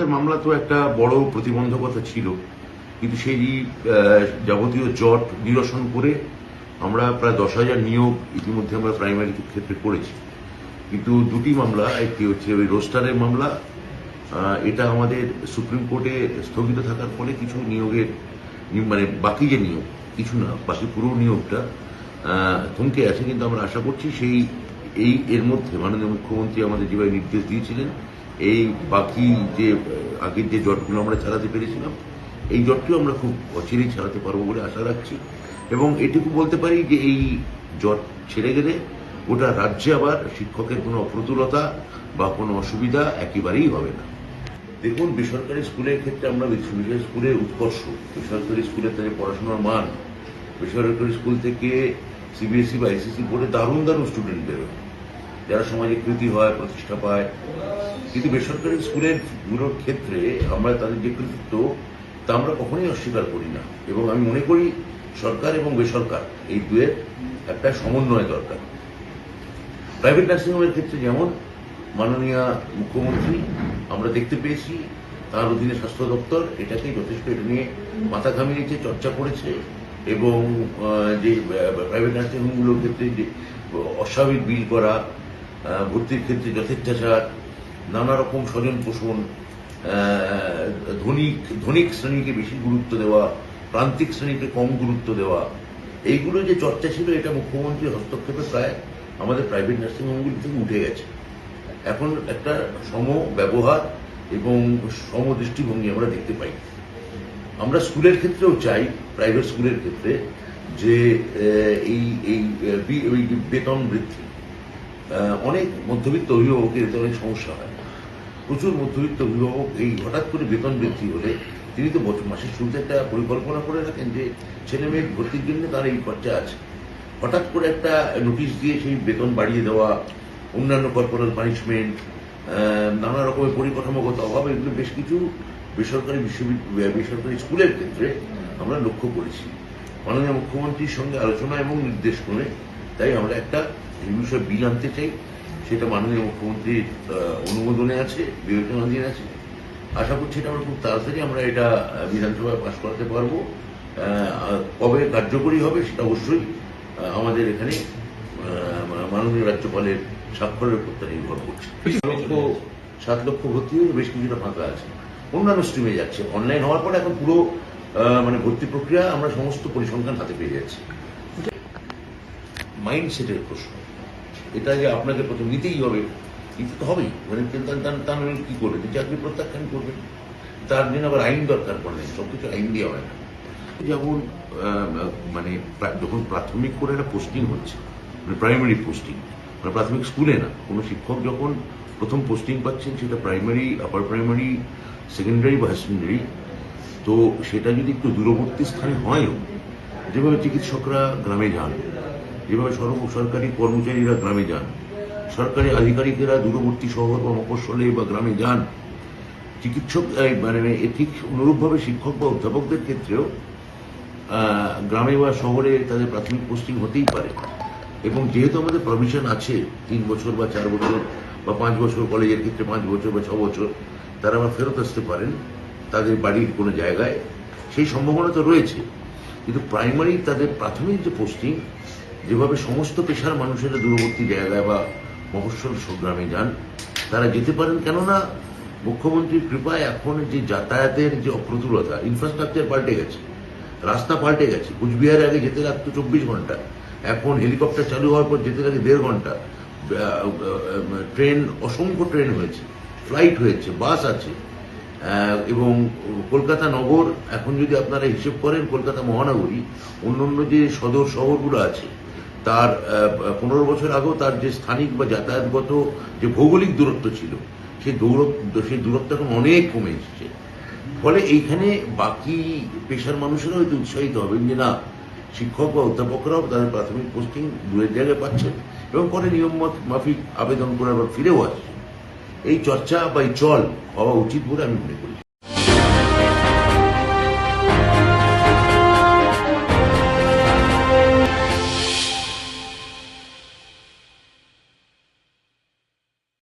শিক্ষকের মামলা তো একটা বড় প্রতিবন্ধকতা ছিল। কিন্তু সেই যাবতীয় জট নিরসন করে আমরা প্রায় দশ হাজার নিয়োগ ইতিমধ্যে আমরা প্রাইমারি ক্ষেত্রে করেছি। কিন্তু দুটি মামলা, একটি হচ্ছে ওই রোস্টারের মামলা এটা আমাদের সুপ্রিম কোর্টে স্থগিত থাকার ফলে কিছু নিয়োগের মানে বাকি যে নিয়োগ, কিছু না, বাকি পুরো নিয়োগটা থমকে আছে। কিন্তু আমরা আশা করছি সেই, এই এর মধ্যে মাননীয় মুখ্যমন্ত্রী আমাদের যেভাবে নির্দেশ দিয়েছিলেন এই বাকি যে আগের যে জটগুলো আমরা চালাতে পেরেছিলাম, এই জটটিও আমরা খুব অচিরেই চালাতে পারব বলে আশা রাখছি। এবং এটুকু বলতে পারি যে এই জট ছেড়ে গেলে গোটা রাজ্যে আবার শিক্ষকের কোনো অপ্রতুলতা বা কোনো অসুবিধা একেবারেই হবে না। দেখুন, বেসরকারি স্কুলের ক্ষেত্রে আমরা বেসরকারি স্কুলের উৎকর্ষ। বেসরকারি স্কুলের তাদের পড়াশোনার মান। বেসরকারি স্কুল থেকে সিবিএসই বা এসএসসি বোর্ডে দারুণ দারুণ স্টুডেন্ট বেরোয়। যারা সমাজে কৃতি হয়, প্রতিষ্ঠা পায়। কিন্তু বেসরকারি স্কুলেরগুলোর ক্ষেত্রে আমরা তাদের যে কৃতিত্ব, তা আমরা কখনোই অস্বীকার করি না। এবং আমি মনে করি সরকার এবং বেসরকার, এই দুয়ের একটা সমন্বয় দরকার। প্রাইভেট নার্সিংহোমের ক্ষেত্রে যেমন মাননীয় মুখ্যমন্ত্রী আমরা দেখতে পেয়েছি, তার অধীনে স্বাস্থ্য দপ্তর এটাকে যথেষ্ট এটা নিয়ে মাথা ঘামিয়েছে চর্চা করেছে এবং যে প্রাইভেট নার্সিংহোমগুলোর ক্ষেত্রে যে, অস্বাভাবিক বিল করা ভর্তির ক্ষেত্রে যথেচ্ছাচার নানা রকম স্বজন পোষণ ধনিক ধনিক শ্রেণীকে বেশি গুরুত্ব দেওয়া, প্রান্তিক শ্রেণীকে কম গুরুত্ব দেওয়া, এইগুলো যে চর্চা ছিল, এটা মুখ্যমন্ত্রীর হস্তক্ষেপে প্রায় আমাদের প্রাইভেট নার্সিংহোমগুলি থেকে উঠে গেছে। এখন একটা সম ব্যবহার এবং সম দৃষ্টিভঙ্গি আমরা দেখতে পাই। আমরা স্কুলের ক্ষেত্রেও চাই প্রাইভেট স্কুলের ক্ষেত্রে, যে এই এই বেতন বৃদ্ধি। অনেক মধ্যবিত্ত অভিভাবকের এতে অনেক সমস্যা হয়। প্রচুর মধ্যবিত্ত অভিভাবক এই হঠাৎ করে বেতন বৃদ্ধি হলে তিনি তো বছর মাসের শুরুতে একটা পরিকল্পনা করে রাখেন যে ছেলে মেয়ের ভর্তির জন্য তার এই খরচা আছে। হঠাৎ করে একটা নোটিশ দিয়ে সেই বেতন বাড়িয়ে দেওয়া, অন্যান্য কর্পোরাল পানিশমেন্ট নানা রকমের পরিকাঠামোগত অভাব, এগুলো বেশ কিছু বেসরকারি বিশ্ববিদ্যালয় বেসরকারি স্কুলের ক্ষেত্রে আমরা লক্ষ্য করেছি। মাননীয় মুখ্যমন্ত্রীর সঙ্গে আলোচনা এবং নির্দেশ করে তাই আমরা একটা এই বিষয়ে বিল আনতে চাই। সেটা মাননীয় মুখ্যমন্ত্রীর অনুমোদনে আছে বিবেচনাধীন আছে। আশা করছি এটা আমরা খুব তাড়াতাড়ি আমরা এটা বিধানসভায় পাশ করাতে পারব। কবে কার্যকরী হবে সেটা অবশ্যই আমাদের এখানে মাননীয় রাজ্যপালের স্বাক্ষরের উপর তা নির্ভর করছে। লক্ষ সাত লক্ষ ভর্তি হয়ে বেশ কিছুটা ফাঁকা আছে। অন্যান্য স্ট্রিমে যাচ্ছে। অনলাইন হওয়ার পরে এখন পুরো মানে ভর্তি প্রক্রিয়া আমরা সমস্ত পরিসংখ্যান হাতে পেয়ে যাচ্ছি। মাইন্ডসেটের প্রশ্ন। এটা যে আপনাকে প্রথম নিতেই হবে নিতে তো হবেই। মানে তা- নইলে কি করবে? চাকরি প্রত্যাখ্যান করবে। তার জন্য আবার আইন দরকার পড়ে সব কিছু আইন দিয়ে হয় না। যেমন মানে যখন প্রাথমিক করে একটা পোস্টিং হচ্ছে মানে প্রাইমারি পোস্টিং মানে প্রাথমিক স্কুলে না, কোনো শিক্ষক যখন প্রথম পোস্টিং পাচ্ছেন, সেটা প্রাইমারি আপার প্রাইমারি সেকেন্ডারি বা সেকেন্ডারি তো সেটা যদি একটু দূরবর্তী স্থানে হয়ও, যেভাবে চিকিৎসকরা গ্রামে যান যেভাবে সর্ব সরকারি কর্মচারীরা গ্রামে যান, সরকারি আধিকারিকেরা দূরবর্তী শহর বা মফস্বলে বা গ্রামে যান, চিকিৎসক মানে ঠিক অনুরূপভাবে শিক্ষক বা অধ্যাপকদের ক্ষেত্রেও গ্রামে বা শহরে তাদের প্রাথমিক পোস্টিং হতেই পারে। এবং যেহেতু আমাদের প্রভিশন আছে, তিন বছর বা চার বছর বা পাঁচ বছর কলেজের ক্ষেত্রে পাঁচ বছর বা ছ বছর, তারা আবার ফেরত আসতে পারেন তাদের বাড়ির কোনো জায়গায়, সেই সম্ভাবনা তো রয়েছে। কিন্তু প্রাইমারি তাদের প্রাথমিক যে পোস্টিং যেভাবে সমস্ত পেশার মানুষেরা দূরবর্তী জায়গায় বা মফস্বল গ্রামে যান, তারা যেতে পারেন। কেননা মুখ্যমন্ত্রীর কৃপায় এখন যে যাতায়াতের যে অপ্রতুলতা ইনফ্রাস্ট্রাকচার পাল্টে গেছে, রাস্তা পাল্টে গেছে। কুচবিহারে আগে যেতে লাগতো চব্বিশ ঘণ্টা, এখন হেলিকপ্টার চালু হওয়ার পর যেতে লাগে দেড় ঘণ্টা। ট্রেন, অসংখ্য ট্রেন হয়েছে, ফ্লাইট হয়েছে, বাস আছে। এবং কলকাতা নগর, এখন যদি আপনারা হিসেব করেন, কলকাতা মহানগরী অন্য অন্য যে সদর শহরগুলো আছে তার পনেরো বছর আগেও তার যে স্থানিক বা যাতায়াতগত যে ভৌগোলিক দূরত্ব ছিল, সেই দূরত্ব সেই দূরত্ব এখন অনেক কমে এসেছে। ফলে এইখানে বাকি পেশার মানুষেরা হয়তো উৎসাহিত হবেন যে না, শিক্ষক বা অধ্যাপকরাও তাদের প্রাথমিক পোস্টিং দূরের জায়গায় পাচ্ছেন এবং পরে নিয়ম মাফিক আবেদন করে আবার ফিরেও আসছে এই চর্চা বা এই চল হওয়া উচিত বলে আমি মনে করি।